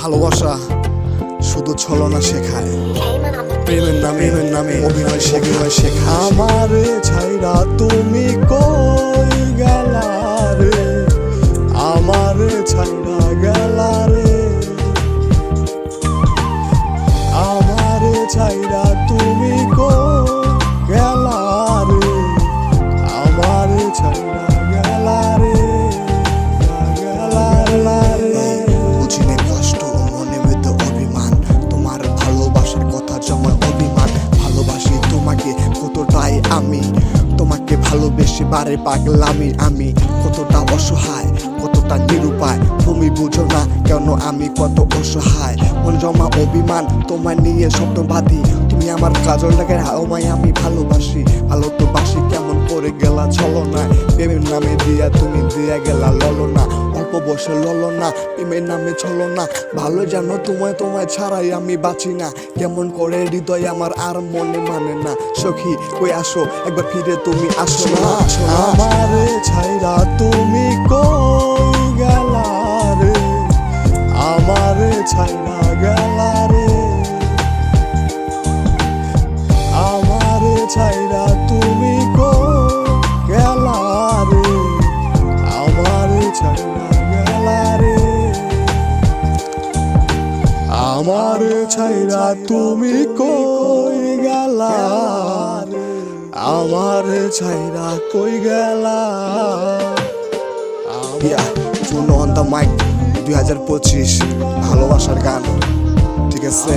ভালোবাসা শুধু ছলনা শেখায়। প্রেমের নামে নামে অভিনয় শেখায়। শেখা আমার ছাইরা তুমি কই? তোমাকে কতটাই আমি? তোমাকে ভালোবেসে বারে পাগলামি আমি। কতটা অসহায়, কতটা নিরুপায়, তুমি বুঝো না কেন আমি কত অসহায়। মন জমা অভিমান তোমায় নিয়ে স্বপ্নবাদী তুমি আমার কাজল লাগায় আমায় আমি ভালোবাসি। ভালো তো বাসি কেমন করে গেলা চলো না প্রেমের নামে দিয়া তুমি দিয়া গেলা ললো না অল্প বয়সে ললো না প্রেমের নামে চলো না। ভালো জানো, তোমায় তোমায় ছাড়াই আমি বাঁচি না। কেমন করে হৃদয় আমার আর মনে মানে না। সখী, কই আসো, একবার ফিরে তুমি আসো না। আমার ছাইরা তুমি কই গেলা আমার ছাইরা গেলা আমার ছাইরা আমার ছাইরা তুমি কই গেলা? আমার ছাইরা কই গেলা? চুনো অন দ্য মাইক দুই হাজার পঁচিশ, ভালোবাসার গান, ঠিক আছে?